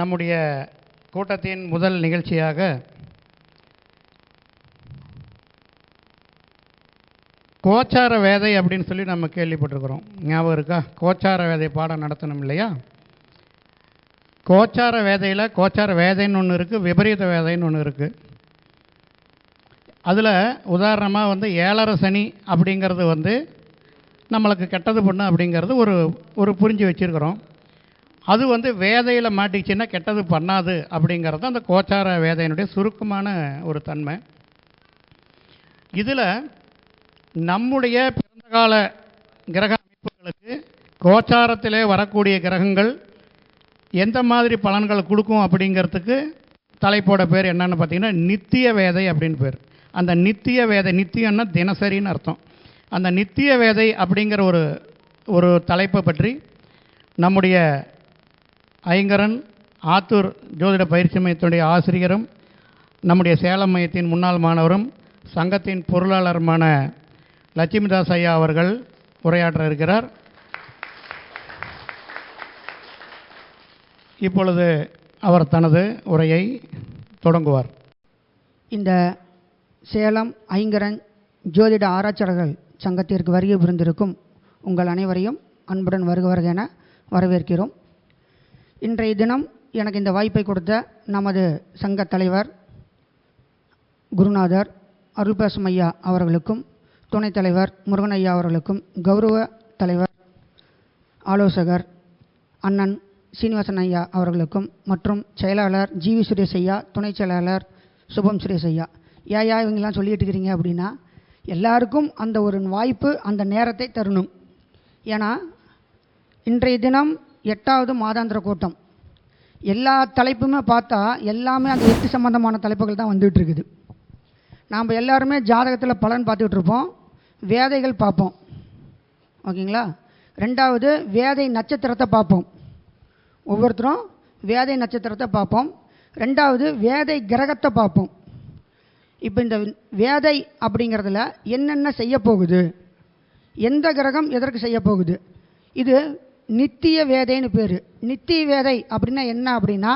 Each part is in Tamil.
நம்முடைய கூட்டத்தின் முதல் நிகழ்ச்சியாக கோச்சார வேதை அப்படின்னு சொல்லி நம்ம கேள்விப்பட்டிருக்கிறோம். ஞாபகம் இருக்கா? கோச்சார வேதை பாடம் நடத்தணும் இல்லையா? கோச்சார வேதையில் கோச்சார வேதைன்னு ஒன்று இருக்குது விபரீத வேதைன்னு ஒன்று இருக்குது அதில் உதாரணமாக வந்து ஏழரை சனி அப்படிங்கிறது வந்து நம்மளுக்கு கெட்டது பொண்ணு அப்படிங்கிறது ஒரு ஒரு புரிஞ்சு வச்சுருக்கிறோம். அது வந்து வேதையில் மாட்டிச்சுன்னா கெட்டது பண்ணாது அப்படிங்கிறது அந்த கோச்சார வேதையினுடைய சுருக்கமான ஒரு தன்மை. இதில் நம்முடைய பிறந்தகால கிரக அமைப்புகளுக்கு கோச்சாரத்திலே வரக்கூடிய கிரகங்கள் எந்த மாதிரி பலன்கள் கொடுக்கும் அப்படிங்கிறதுக்கு தலைப்போட பேர் என்னன்னு பார்த்தீங்கன்னா நித்திய வேதை அப்படின்னு பேர். அந்த நித்திய வேதை நித்தியம்னா தினசரின்னு அர்த்தம். அந்த நித்திய வேதை அப்படிங்கிற ஒரு ஒரு தலைப்பை பற்றி நம்முடைய ஐங்கரன் ஆத்தூர் ஜோதிட பயிற்சி மையத்தினுடைய ஆசிரியரும் நம்முடைய சேலம் மையத்தின் முன்னாள் மாணவரும் சங்கத்தின் பொருளாளருமான லட்சுமிதாஸ் ஐயா அவர்கள் உரையாற்ற இருக்கிறார். இப்பொழுது அவர் தனது உரையை தொடங்குவார். இந்த சேலம் ஐங்கரன் ஜோதிட ஆராய்ச்சியாளர்கள் சங்கத்திற்கு வருகை புரிந்திருக்கும் உங்கள் அனைவரையும் அன்புடன் வருக வருக என வரவேற்கிறோம். இன்றைய தினம் எனக்கு இந்த வாய்ப்பை கொடுத்த நமது சங்க தலைவர் குருநாதர் அருள்பேசம் ஐயா அவர்களுக்கும் துணைத் தலைவர் முருகன் ஐயா அவர்களுக்கும் கௌரவ தலைவர் ஆலோசகர் அண்ணன் சீனிவாசன் ஐயா அவர்களுக்கும் மற்றும் செயலாளர் ஜிவி சுரேஷ் ஐயா துணை செயலாளர் சுபம் சுரேஷ் ஐயா. ஏயா இவங்கெல்லாம் சொல்லிட்டு இருக்கிறீங்க அப்படின்னா எல்லாருக்கும் அந்த ஒரு வாய்ப்பு அந்த நேரத்தை தரணும். ஏன்னா இன்றைய தினம் எட்டாவது மாதாந்திர கூட்டம். எல்லா தலைப்புமே பார்த்தா எல்லாமே அந்த எட்டு சம்பந்தமான தலைப்புகள் தான் வந்துகிட்டு இருக்குது நாம் எல்லாருமே ஜாதகத்தில் பலன் பார்த்துக்கிட்டு இருப்போம் வேதைகள் பார்ப்போம். ஓகேங்களா? ரெண்டாவது வேதை நட்சத்திரத்தை பார்ப்போம். ஒவ்வொருத்தரும் வேதை நட்சத்திரத்தை பார்ப்போம். ரெண்டாவது வேதை கிரகத்தை பார்ப்போம். இப்போ இந்த வேதை அப்படிங்கிறதுல என்னென்ன செய்ய போகுது எந்த கிரகம் எதற்கு செய்ய போகுது இது நித்திய வேதைன்னு பேர். நித்திய வேதை அப்படின்னா என்ன அப்படின்னா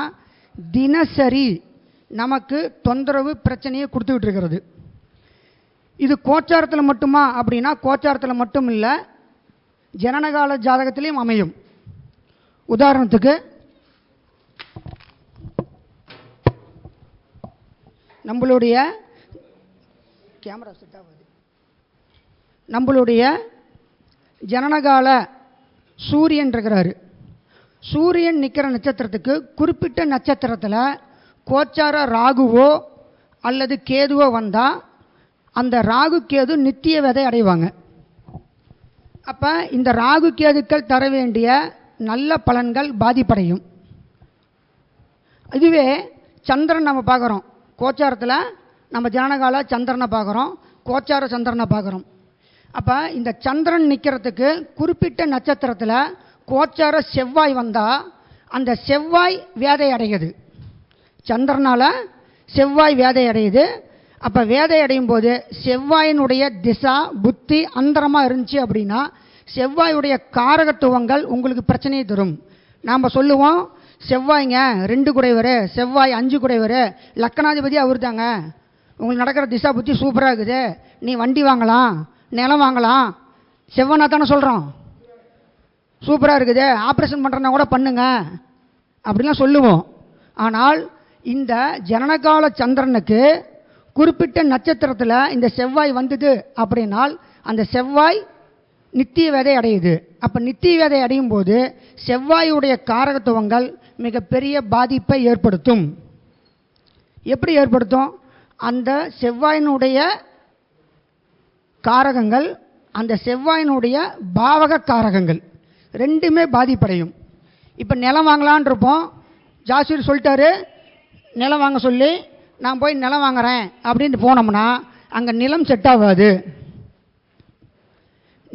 தினசரி நமக்கு தொந்தரவு பிரச்சனையை கொடுத்துக்கிட்டு இருக்கிறது. இது கோச்சாரத்தில் மட்டுமா அப்படின்னா கோச்சாரத்தில் மட்டும் இல்லை ஜனனகால ஜாதகத்திலையும் அமையும். உதாரணத்துக்கு நம்மளுடைய கேமரா செட் ஆகுது. நம்மளுடைய ஜனனகால சூரியன் இருக்கிறாரு. சூரியன் நிற்கிற நட்சத்திரத்துக்கு குறிப்பிட்ட நட்சத்திரத்தில் கோச்சார ராகுவோ அல்லது கேதுவோ வந்தால் அந்த ராகு கேது நித்திய விதை அடைவாங்க. அப்போ இந்த ராகு கேதுக்கள் தர வேண்டிய நல்ல பலன்கள் பாதிப்படையும். இதுவே சந்திரன் நம்ம பார்க்குறோம். கோச்சாரத்தில் நம்ம ஜானகால சந்திரனை பார்க்குறோம். கோச்சார சந்திரனை பார்க்குறோம். அப்போ இந்த சந்திரன் நிற்கிறதுக்கு குறிப்பிட்ட நட்சத்திரத்தில் கோச்சார செவ்வாய் வந்தால் அந்த செவ்வாய் வேதை அடையுது. சந்திரனால் செவ்வாய் வேதை அடையுது. அப்போ வேதை அடையும் போது செவ்வாயினுடைய திசா புத்தி அந்தரமாக இருந்துச்சு அப்படின்னா செவ்வாயுடைய காரகத்துவங்கள் உங்களுக்கு பிரச்சனையை தரும். நாம் சொல்லுவோம் செவ்வாய்ங்க ரெண்டு குடைவர் செவ்வாய் அஞ்சு குடைவர் லக்கணாதிபதி அவர் தாங்க. உங்களுக்கு நடக்கிற திசா புத்தி சூப்பராக இருக்குது. நீ வண்டி வாங்கலாம். நிலம் வாங்கலாம். செவ்வனா தானே சொல்கிறோம் சூப்பராக இருக்குது. ஆப்ரேஷன் பண்ணுறனா கூட பண்ணுங்க. அப்படிலாம் சொல்லுவோம். ஆனால் இந்த ஜனனகால சந்திரனுக்கு குறிப்பிட்ட நட்சத்திரத்தில் இந்த செவ்வாய் வந்தது அப்படின்னால் அந்த செவ்வாய் நித்திய வேதை அடையுது. அப்போ நித்திய வேதை அடையும் போது செவ்வாயுடைய காரகத்துவங்கள் மிகப்பெரிய பாதிப்பை ஏற்படுத்தும். எப்படி ஏற்படுத்தும்? அந்த செவ்வாயினுடைய காரகங்கள் அந்த செவ்வாயினுடைய பாவக காரகங்கள் ரெண்டுமே பாதிப்படையும். இப்போ நிலம் வாங்கலான் இருப்போம். சொல்லிட்டாரு. நிலம் வாங்க சொல்லி நான் போய் நிலம் வாங்குறேன். அப்படின்ட்டு போனோம்னா அங்கே நிலம் செட் ஆகாது.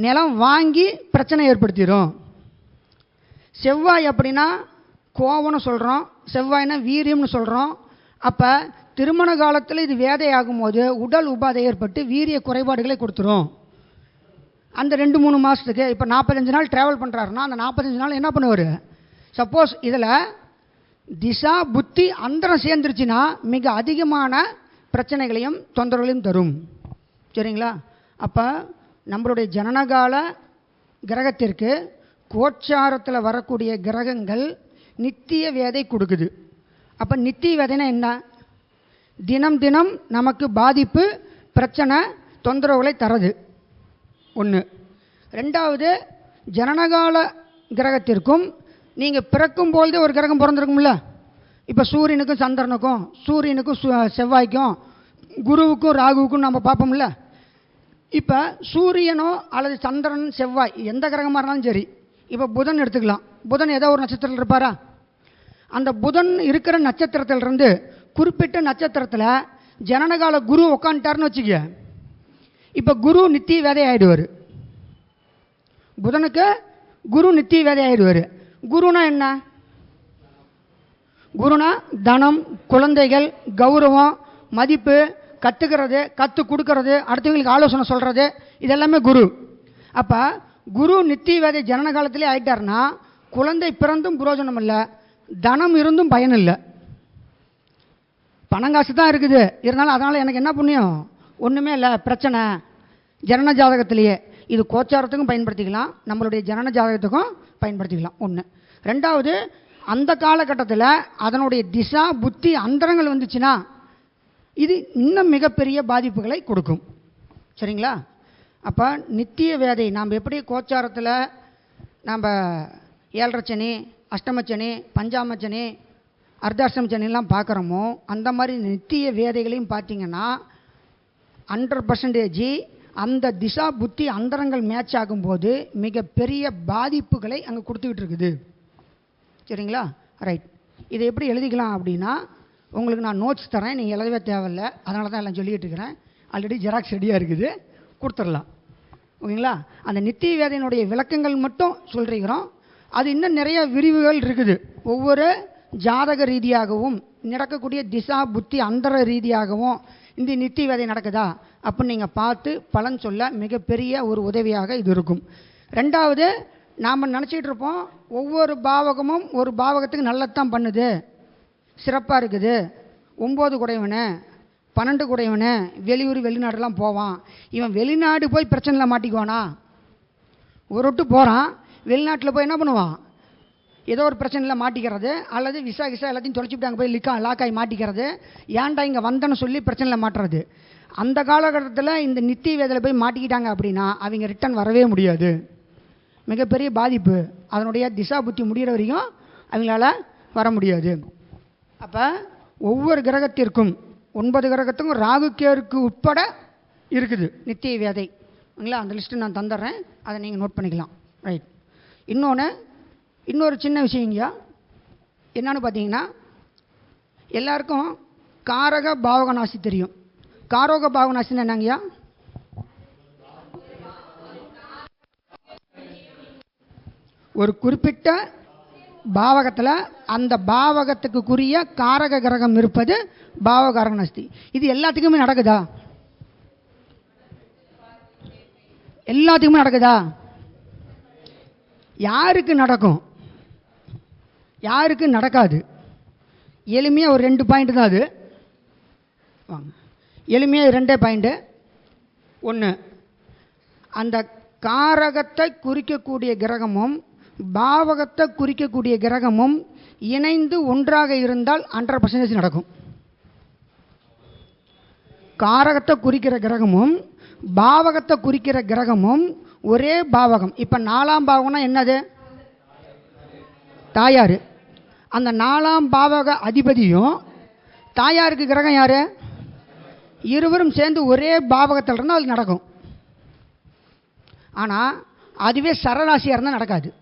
நிலம் வாங்கி பிரச்சனை ஏற்படுத்திடும் செவ்வாய் அப்படின்னா கோவம்னு சொல்கிறோம் செவ்வாய்னா வீரியம்னு சொல்கிறோம் அப்போ திருமண காலத்தில் இது வேதையாகும் போது உடல் உபாதை ஏற்பட்டு வீரிய குறைபாடுகளை கொடுத்துரும். அந்த ரெண்டு மூணு மாதத்துக்கு இப்போ நாற்பத்தஞ்சு நாள் ட்ராவல் பண்ணுறாருன்னா அந்த நாற்பத்தஞ்சு நாள் என்ன பண்ணுவார்? சப்போஸ் இதில் திசா புத்தி அந்தரம் சேர்ந்துருச்சுன்னா மிக அதிகமான பிரச்சனைகளையும் தொந்தரவுகளையும் தரும். சரிங்களா? அப்போ நம்மளுடைய ஜனனகால கிரகத்திற்கு கோச்சாரத்தில் வரக்கூடிய கிரகங்கள் நித்திய வேதை கொடுக்குது. அப்போ நித்திய வேதைனா என்ன? தினம் தினம் நமக்கு பாதிப்பு பிரச்சனை தொந்தரவுகளை தரது ஒன்று ரெண்டாவது ஜனனகால கிரகத்திற்கும் நீங்கள் பிறக்கும்பொழுது ஒரு கிரகம் பிறந்திருக்கும்ல? இப்போ சூரியனுக்கும் சந்திரனுக்கும் சூரியனுக்கும் சு- செவ்வாய்க்கும் குருவுக்கும் ராகுவுக்கும் நம்ம பார்ப்போம்ல? இப்போ சூரியனோ அல்லது சந்திரன் செவ்வாய் எந்த கிரகமாக இருந்தாலும் சரி இப்போ புதன் எடுத்துக்கலாம். புதன் ஏதோ ஒரு நட்சத்திரத்தில் இருப்பாரா? அந்த புதன் இருக்கிற நட்சத்திரத்திலிருந்து குறிப்பிட்ட நட்சத்திரத்தில் ஜனனகால குரு உக்காந்துட்டாருன்னு வச்சுக்க. இப்போ குரு நித்திய விதையாயிடுவார். புதனுக்கு குரு நித்திய விதையாயிடுவார். குருனா என்ன? குருனா தனம் குழந்தைகள் கௌரவம் மதிப்பு கற்றுக்கிறது கற்றுக் கொடுக்கறது அடுத்தவங்களுக்கு ஆலோசனை சொல்கிறது இதெல்லாமே குரு. அப்போ குரு நித்திய வேதை ஜனன காலத்திலே ஆயிட்டாருன்னா குழந்தை பிறந்தும் புரோஜனம் இல்லை தனம் இருந்தும் பயன் பணம் காசு தான் இருக்குது. இருந்தாலும் அதனால் எனக்கு என்ன புண்ணியம்? ஒன்றுமே இல்லை. பிரச்சனை. ஜனன ஜாதகத்திலேயே. இது கோச்சாரத்துக்கும் பயன்படுத்திக்கலாம். நம்மளுடைய ஜனன ஜாதகத்துக்கும் பயன்படுத்திக்கலாம். ஒன்று ரெண்டாவது அந்த காலகட்டத்தில் அதனுடைய திசா புத்தி அந்தரங்கள் வந்துச்சுன்னா இது இன்னும் மிகப்பெரிய பாதிப்புகளை கொடுக்கும். சரிங்களா? அப்போ நித்திய வேதை நாம் எப்படி கோச்சாரத்தில் நாம் ஏழரை சனி அஷ்டமச்சனி பஞ்சாமச்சனி அர்த்தாஷ்டம சனிலாம் பார்க்குறோமோ அந்த மாதிரி நித்திய வேதைகளையும் பார்த்தீங்கன்னா ஹண்ட்ரட் பர்சன்டேஜ் அந்த திசா புத்தி அந்தரங்கள் மேட்ச் ஆகும்போது மிகப்பெரிய பாதிப்புகளை அங்கே கொடுத்துக்கிட்டு இருக்குது சரிங்களா? ரைட் இதை எப்படி எழுதிக்கலாம் அப்படின்னா உங்களுக்கு நான் நோட்ஸ் தரேன் நீங்கள் எழுதவே தேவையில்ல. அதனால தான் எல்லாம் சொல்லிக்கிட்டு இருக்கிறேன். ஆல்ரெடி ஜெராக்ஸ் ரெடியாக இருக்குது. கொடுத்துடலாம். ஓகேங்களா? அந்த நித்திய வேதையினுடைய விளக்கங்கள் மட்டும் சொல்லிருக்கிறோம் அது இன்னும் நிறைய விரிவுகள் இருக்குது. ஒவ்வொரு ஜாதக ரீதியாகவும் நடக்கக்கூடிய திசா புத்தி அந்தர ரீதியாகவும் இந்த நித்தி வேதை நடக்குதா? அப்படின்னு நீங்கள் பார்த்து பலன் சொல்ல மிகப்பெரிய ஒரு உதவியாக இது இருக்கும். ரெண்டாவது நாம் நினச்சிக்கிட்டு இருப்போம் ஒவ்வொரு பாவகமும் ஒரு பாவகத்துக்கு நல்லதான் பண்ணுது. சிறப்பாக இருக்குது. ஒம்பது குடையவனு பன்னெண்டு குடையவனு வெளியூர் வெளிநாடுலாம் போவான். இவன் வெளிநாடு போய் பிரச்சனையில் மாட்டிக்குவானா? ஒரு விட்டு போகிறான் வெளிநாட்டில் போய் என்ன பண்ணுவான்? ஏதோ ஒரு பிரச்சனையில் மாட்டிக்கிறது அல்லது விசா கிசா எல்லாத்தையும் தொலைச்சிவிட்டு அங்கே போய் லிக்கா லாக்காய் மாட்டிக்கிறது ஏன்டா இங்கே வந்தேன்னு சொல்லி பிரச்சனையில் மாட்டுறது. அந்த காலகட்டத்தில் இந்த நித்தி வேதையில் போய் மாட்டிக்கிட்டாங்க அப்படின்னா அவங்க ரிட்டர்ன் வரவே முடியாது. மிகப்பெரிய பாதிப்பு. அதனுடைய திசா புத்தி முடிகிற வரைக்கும் அவங்களால வர முடியாது. அப்போ ஒவ்வொரு கிரகத்திற்கும் ஒன்பது கிரகத்துக்கும் ராகுக்கேருக்கு உட்பட இருக்குது நித்திய வேதை. ஓகேங்களா அந்த லிஸ்ட்டு நான் தந்துடுறேன். அதை நீங்கள் நோட் பண்ணிக்கலாம். ரைட் இன்னொன்று இன்னொரு சின்ன விஷயங்கய்யா என்னன்னு பார்த்தீங்கன்னா எல்லாருக்கும் காரக பாவகநாசி தெரியும். காரோக பாவகநாசின்னு என்னங்கய்யா? ஒரு குறிப்பிட்ட பாவகத்தில் அந்த பாவகத்துக்குரிய காரக கிரகம் இருப்பது பாவகாரக இது எல்லாத்துக்குமே நடக்குதா? எல்லாத்துக்குமே நடக்குதா? யாருக்கு நடக்கும்? யாருக்கும் நடக்காது. எளிமையாக ஒரு ரெண்டு பாயிண்ட் தான் அது. வாங்க. எளிமையாக ரெண்டே பாயிண்ட்டு ஒன்று அந்த காரகத்தை குறிக்கக்கூடிய கிரகமும் பாவகத்தை குறிக்கக்கூடிய கிரகமும் இணைந்து ஒன்றாக இருந்தால் ஹண்ட்ரட் பர்சன்டேஜ் நடக்கும். காரகத்தை குறிக்கிற கிரகமும் பாவகத்தை குறிக்கிற கிரகமும் ஒரே பாவகம். இப்போ நாலாம் பாவகம்னா என்னது? தாயார். அந்த நாலாம் பாவக அதிபதியும் தாயாருக்கு கிரகம் யார்? இருவரும் சேர்ந்து ஒரே பாவகத்தில் இருந்தால் அது நடக்கும். ஆனால் அதுவே சரராசியாக இருந்தால் நடக்காது.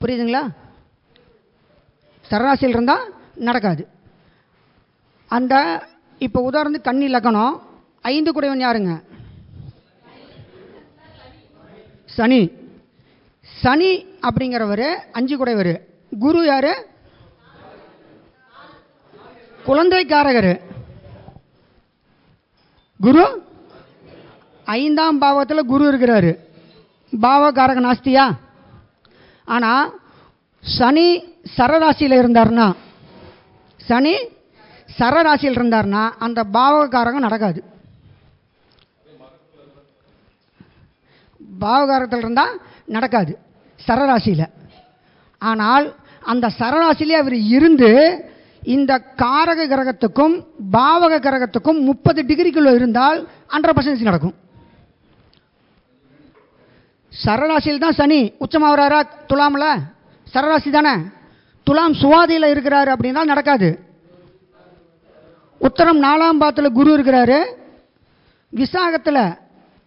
புரியுதுங்களா? சரராசியில் இருந்தால் நடக்காது. அந்த இப்போ உதாரணத்துக்கு கண்ணி லக்கணம் ஐந்து குடைவன் யாருங்க? சனி. சனி அப்படிங்கிறவர் அஞ்சு குடைவர் குரு யார்? குழந்தைக்காரகர். குரு? ஐந்தாம் பாவத்தில் குரு இருக்கிறாரு. பாவகாரக நாஸ்தியா ஆனால் சனி சரராசியில் இருந்தார்னா சனி சரராசியில் இருந்தார்னா அந்த பாவகாரகம் நடக்காது. பாவகாரத்தில் இருந்தால் நடக்காது. சரராசியில். ஆனால் அந்த சரராசிலே அவர் இருந்து இந்த காரக கிரகத்துக்கும் பாவக கிரகத்துக்கும் முப்பது டிகிரிக்குள்ளே இருந்தால் ஹண்ட்ரட் பர்சன்டேஜ் நடக்கும். சரராசியில் தான் சனி உச்சமாகறாரா துலாமில் சரராசி தானே? துலாம் சுவாதியில் இருக்கிறாரு அப்படின்னா நடக்காது. உத்தரம் நாலாம் பாத்தில் குரு இருக்கிறாரு. விசாகத்தில்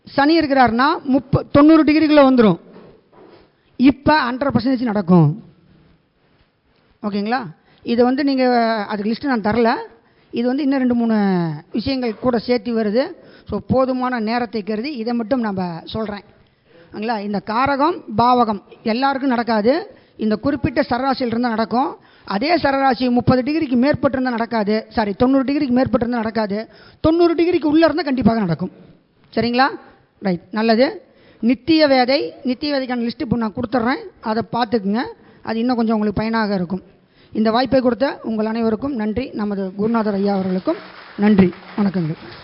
சனி இருக்கிறாருன்னா முப்ப தொண்ணூறு டிகிரிக்குள்ளே வந்துடும் இப்போ ஹண்ட்ரட் பர்சன்டேஜ் நடக்கும். ஓகேங்களா? இது வந்து நீங்கள் அதுக்கு லிஸ்ட்டு நான் தரல. இது வந்து இன்னும் ரெண்டு மூணு விஷயங்கள் கூட சேர்த்து வருது. ஸோ போதுமான நேரத்தை கருதி இதை மட்டும் நம்ம சொல்கிறேன் ஓகேங்களா? இந்த காரகம் பாவகம் எல்லாருக்கும் நடக்காது. இந்த குறிப்பிட்ட சரராசியில் இருந்தால் நடக்கும். அதே சரராசி முப்பது டிகிரிக்கு மேற்பட்டிருந்தால் நடக்காது. சாரி தொண்ணூறு டிகிரிக்கு மேற்பட்டு இருந்தால் நடக்காது. தொண்ணூறு டிகிரிக்கு உள்ளே இருந்தால் கண்டிப்பாக நடக்கும். சரிங்களா? ரைட் நல்லது. நித்திய வேதை நித்திய வேதைக்கான லிஸ்ட்டு இப்போ நான் கொடுத்துட்றேன். அதை பார்த்துக்குங்க. அது இன்னும் கொஞ்சம் உங்களுக்கு பயனாக இருக்கும். இந்த வாய்ப்பை கொடுத்த உங்கள் அனைவருக்கும் நன்றி. நமது குருநாதர் ஐயா அவர்களுக்கும் நன்றி. வணக்கங்கள்.